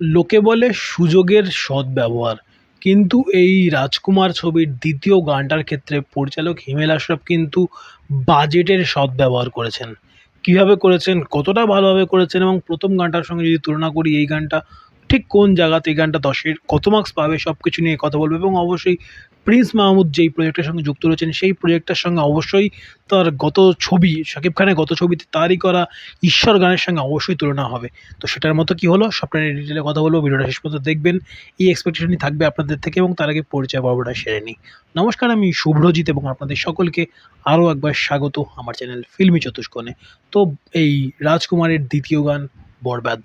লোকে বলে সুযোগের সদ্ব্যবহার। কিন্তু এই রাজকুমার ছবির দ্বিতীয় গানটার ক্ষেত্রে পরিচালক হিমেল আশরাফ কিন্তু বাজেটের সদ্ব্যবহার করেছেন। কীভাবে করেছেন, কতটা ভালোভাবে করেছেন এবং প্রথম গানটার সঙ্গে যদি তুলনা করি, এই গানটা ঠিক কোন জায়গাতে, এই গানটা দশের কত মার্কস পাবে সব কিছু নিয়ে কথা বলবে এবং অবশ্যই প্রিন্স মাহমুদ যেই প্রজেক্টের সঙ্গে যুক্ত রয়েছেন, সেই প্রজেক্টটার সঙ্গে অবশ্যই তার গত ছবি, শাকিব খানের গত ছবিতে তারই করা ঈশ্বর গানের সঙ্গে অবশ্যই তুলনা হবে। তো সেটার মতো কি হলো? সবটা নিয়ে ডিটেলে কথা বলব, ভিডিওটা শেষ পর্যন্ত দেখবেন। এই এক্সপেকটেশনই থাকবে আপনাদের থেকে এবং তার আগে পরিচয় পর্বটা সেরে নিই। নমস্কার, আমি শুভ্রজিৎ এবং আপনাদের সকলকে আরও একবার স্বাগত আমার চ্যানেল ফিল্মি চতুষ্কোণে তো এই রাজকুমারের দ্বিতীয় গান বরবাদ।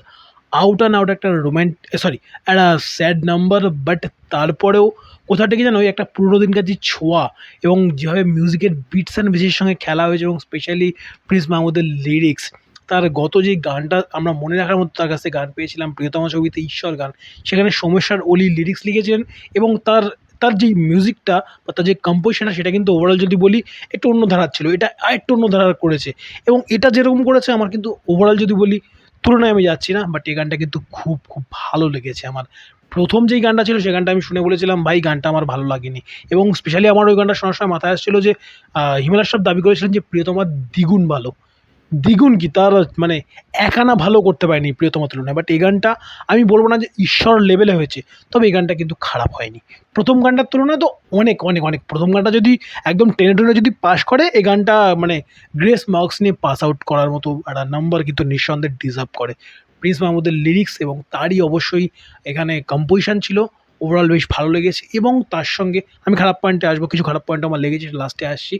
আউট অ্যান্ড আউট একটা রোম্যান্ট সরি একটা স্যাড নাম্বার বাট তারপরেও কোথা থেকে যেন ওই একটা পুরোনো দিনকার যে ছোঁয়া এবং যেভাবে মিউজিকের বিটস অ্যান্ড বেসের সঙ্গে খেলা হয়েছে এবং স্পেশালি প্রিন্স মাহমুদের লিরিক্স তার গত যে গানটা আমরা মনে রাখার মতো তার কাছে গান পেয়েছিলাম, প্রিয়তমা ছবিতে ঈশ্বর গান, সেখানে সমস্যার অলি লিরিক্স লিখেছিলেন এবং তার তার যে মিউজিকটা বা তার যে কম্পোজিশনটা সেটা কিন্তু ওভারঅল যদি বলি একটু অন্য ধারার ছিল, এটা আরেকটু অন্য ধারার করেছে এবং এটা যেরকম করেছে, আমার কিন্তু ওভারঅল যদি বলি তুলনায় আমি যাচ্ছি না বাট এই গানটা কিন্তু খুব খুব ভালো লেগেছে আমার। প্রথম যেই গানটা ছিল সেই গানটা আমি শুনে বলেছিলাম ভাই গানটা আমার ভালো লাগেনি। এবং স্পেশালি আমার ওই গানটা শোনার সময় মাথায় আসছিল যে আহ, হিমেল আশরাফ দাবি করেছিলেন যে প্রিয়তমার দ্বিগুণ ভালো। দ্বিগুণ কি? তার মানে এক আনা ভালো করতে পারেনি প্রিয়তমা তুলনায়। বাট এই গানটা আমি বলব না যে ঈশ্বর লেভেলে হয়েছে, তবে এই গানটা কিন্তু খারাপ হয়নি। প্রথম গানটার তুলনায় তো অনেক অনেক অনেক। প্রথম গানটা যদি একদম টেনে টেনে যদি পাস করে, এই গানটা মানে গ্রেস মার্কস নিয়ে পাস আউট করার মতো একটা নাম্বার কিন্তু নিঃসন্দেহে ডিজার্ভ করে। প্রিন্স মাহমুদের লিরিক্স এবং তারই অবশ্যই এখানে কম্পোজিশন ছিল ওভারঅল বেশ ভালো লেগেছে এবং তার সঙ্গে আমি খারাপ পয়েন্টে আসব, কিছু খারাপ পয়েন্ট আমার লেগেছে লাস্টে আসছি।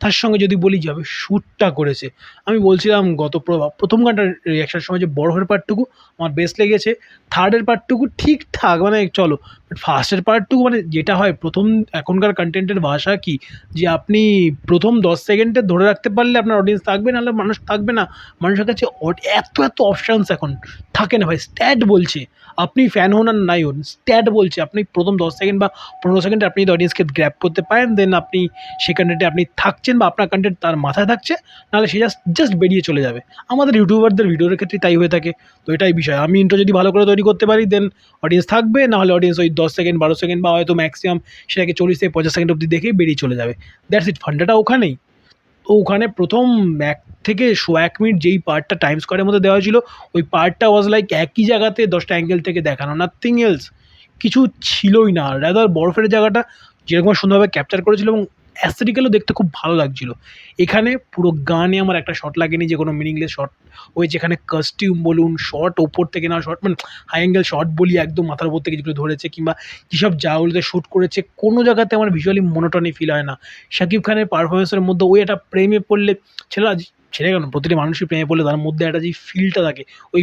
তার সঙ্গে যদি বলি যে আমি শ্যুটটা করেছে। আমি বলছিলাম গত প্র- প্রথম গানটার রিয়াকশানের সময় যে বরফের পার্টটুকু, আমার বেস্ট লেগেছে। থার্ডের পার্টটুকু ঠিকঠাক মানে চলো ফার্স্টের টু মানে যেটা হয়, প্রথম এখনকার কন্টেন্টের ভাষা কি? যে আপনি প্রথম দশ সেকেন্ডে ধরে রাখতে পারলে আপনার অডিয়েন্স থাকবে, নাহলে মানুষ থাকবে না। মানুষের কাছে এত এত অপশানস এখন। থাকে না ভাই স্ট্যাট বলছে। আপনি ফ্যান হন আর নাই হন স্ট্যাট বলছে। আপনি প্রথম দশ সেকেন্ড বা পনেরো সেকেন্ডে আপনি যদি অডিয়েন্সকে গ্র্যাপ করতে পারেন দেন আপনি সেই কন্টেন্টে আপনি থাকছেন বা আপনার কন্টেন্ট তার মাথায় থাকছে, নাহলে সে জাস্ট জাস্ট বেরিয়ে চলে যাবে। আমাদের ইউটিউবারদের ভিডিওর ক্ষেত্রে তাই হয়ে থাকে। তো এটাই বিষয়। আমি ইন্ট্রো যদি ভালো করে তৈরি করতে পারি দেন অডিয়েন্স থাকবে, নাহলে অডিয়েন্স ওই দশ সেকেন্ড, বারো সেকেন্ড বা হয়তো ম্যাক্সিমাম সেটাকে চল্লিশ থেকে পঞ্চাশ সেকেন্ড অবধি দেখেই বেরিয়ে চলে যাবে। দ্যাটস ইট ফান্ডাটা ওখানেই। তো ওখানে প্রথম এক থেকে শো এক মিনিট যেই পার্টটা টাইম স্কোয়ারের মধ্যে দেওয়া ছিল, ওই পার্টটা ওয়াজ লাইক একই জায়গাতে দশটা অ্যাঙ্গেল থেকে দেখানো। নাথিং এলস কিছু ছিলই না। রাদার বরফের জায়গাটা যেরকম সুন্দরভাবে ক্যাপচার করেছিল এবং অ্যাস্থেটিক্যালও দেখতে খুব ভালো লাগছিল। এখানে পুরো গানে আমার একটা শট লাগেনি, যে কোনো মিনিংলেস শট ওই যেখানে কস্টিউম বলুন শর্ট ওপর থেকে না শর্ট মানে হাই অ্যাঙ্গেল শর্ট বলি একদম মাথার উপর থেকে যেগুলো ধরেছে, কিংবা যেসব জায়গাগুলোতে শ্যুট করেছে, কোনো জায়গাতে আমার ভিজুয়ালি মনোটনি ফিল হয় না। শাকিব খানের পারফরমেন্সের মধ্যে ওই একটা প্রেমে পড়লে, ছেলেরা ছেলে কেন? প্রতিটি মানুষই প্রেমে পড়লে তার মধ্যে একটা যে ফিলটা থাকে, ওই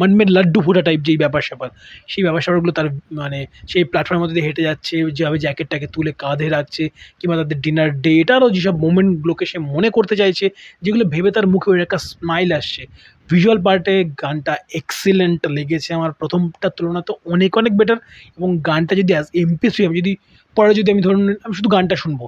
মনমের লাড্ডু ফুটা টাইপ যেই ব্যাপার স্যাপার, সেই ব্যাপার স্যাপারগুলো তার মানে সেই প্ল্যাটফর্মের মধ্যে দিয়ে হেঁটে যাচ্ছে, যেভাবে জ্যাকেটটাকে তুলে কাঁধে রাখছে, কিংবা তাদের ডিনার ডে এটারও যেসব মোমেন্টগুলোকে সে মনে করতে চাইছে, যেগুলো ভেবে তার মুখে ওই একটা স্মাইল আসছে। ভিজুয়াল পার্টে গানটা এক্সিলেন্ট লেগেছে আমার, প্রথমটার তুলনা তো অনেক অনেক বেটার এবং গানটা যদি অ্যাজ এমপি আমি যদি, পরে যদি আমি ধরুন, আমি শুধু গানটা শুনব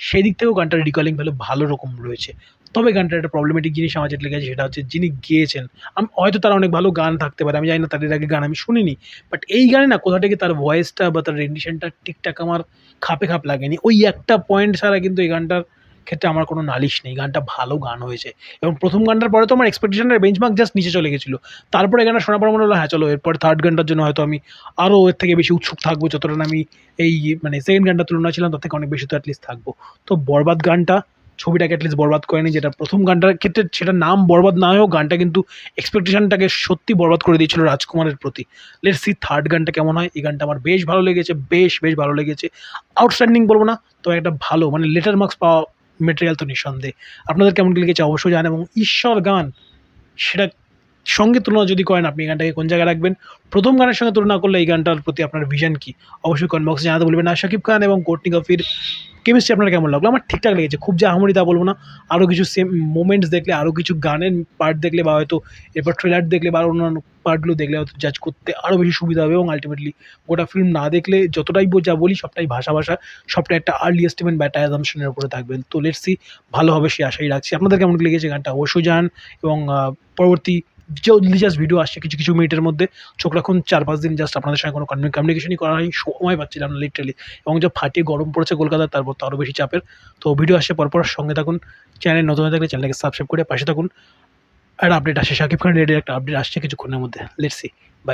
সেই দিক থেকেও গানটার রিকলিং ভ্যালু ভালো রকম রয়েছে। তবে গানটার একটা প্রবলেমেটিক জিনিস আমার যেটা লেগেছে সেটা হচ্ছে যিনি গেয়েছেন, আমি, হয়তো তার অনেক ভালো গান থাকতে পারে, আমি জানি না তাদের আগে গান আমি শুনিনি বাট এই গানে না কোথা থেকে তার ভয়েসটা বা তার রেন্ডিশনটা ঠিকঠাক আমার খাপে খাপ লাগেনি। ওই একটা পয়েন্ট ছাড়া কিন্তু এই গানটার ক্ষেত্রে আমার কোনো নালিশ নেই। গানটা ভালো গান হয়েছে। এবং প্রথম গানটার পরে তো আমার এক্সপেকটেশনের বেঞ্চমার্ক জাস্ট নিচে চলে গেছিল। তারপরে গানটা শোনার পর মনে হলো হ্যাঁ চলো, এরপর থার্ড গানটার জন্য হয়তো আমি আরও এর থেকে বেশি উৎসুক থাকব, যতটা আমি এই মানে সেকেন্ড গানটার তুলনা ছিলাম, তার থেকে অনেক বেশি তো অ্যাটলিস্ট থাকব। তো বরবাদ গানটা ছবিটাকে অ্যাটলিস্ট বরবাদ করেনি, যেটা প্রথম গানটার ক্ষেত্রে সেটা নাম বরবাদ না হয়েও গানটা কিন্তু এক্সপেকটেশনটাকে সত্যি বরবাদ করে দিয়েছিল রাজকুমারের প্রতি। লেট সি থার্ড গানটা কেমন হয়। এই গানটা আমার বেশ ভালো লেগেছে, বেশ বেশ ভালো লেগেছে। আউটস্ট্যান্ডিং বলব না তো একটা ভালো মানে লেটার মার্কস পাওয়া মেটেরিয়াল তো নিঃসন্দেহে। আপনাদের কেমন লেগেছে অবশ্যই জানেন এবং ঈশ্বর গান, সেটা সঙ্গে তুলনা যদি করেন, আপনি এই গানটাকে কোন জায়গায় রাখবেন? প্রথম গানের সঙ্গে তুলনা করলে এই গানটার প্রতি আপনার ভিশন কি? অবশ্যই কমেন্ট বক্সে জানাতে বলবেন আর শাকিব খান এবং কোর্টনি কফির কেমিস্ট্রি আপনার কেমন লাগল? আমার ঠিকঠাক লেগেছে। খুব যে আহামরি তা বলব না। আরও কিছু সেম মোমেন্টস দেখলে আরও কিছু গানের পার্ট দেখলে বা হয়তো এরপর ট্রেলার দেখলে বা অন্যান্য পার্টগুলো দেখলে হয়তো জাজ করতে আরও বেশি সুবিধা হবে এবং আলটিমেটলি গোটা ফিল্ম না দেখলে যতটাই যা বলি সবটাই ভাষা ভাষা, সবটাই একটা আর্লি এস্টিমেট বা একটা অ্যাজামশনের উপরে থাকবেন। তো লেটসি ভালো হবে সে আশাই রাখছি। আপনাদের কেমন লেগেছে গানটা? অবশ্যই জানান এবং পরবর্তী জাস্ট ভিডিও আসছে কিছু কিছু মিনিটের মধ্যে, চোখ রাখুন, চার পাঁচ দিন জাস্ট আপনাদের সঙ্গে কোনো কমিউনিকেশনই করা হয়নি, সময় পাচ্ছিলাম না লিটারালি এবং যা ফাটিয়ে গরম পড়েছে কলকাতায় তারপর তো আরও বেশি চাপের। তো ভিডিও আসছে পরপর, সঙ্গে থাকুন চ্যানেল নতুন হয়ে থাকলে চ্যানেলকে সাবস্ক্রাইব করে পাশে থাকুন। আর আপডেট আসে শাকিব খান রেডির একটা আপডেট আসছে কিছুক্ষণের মধ্যে। Let's see by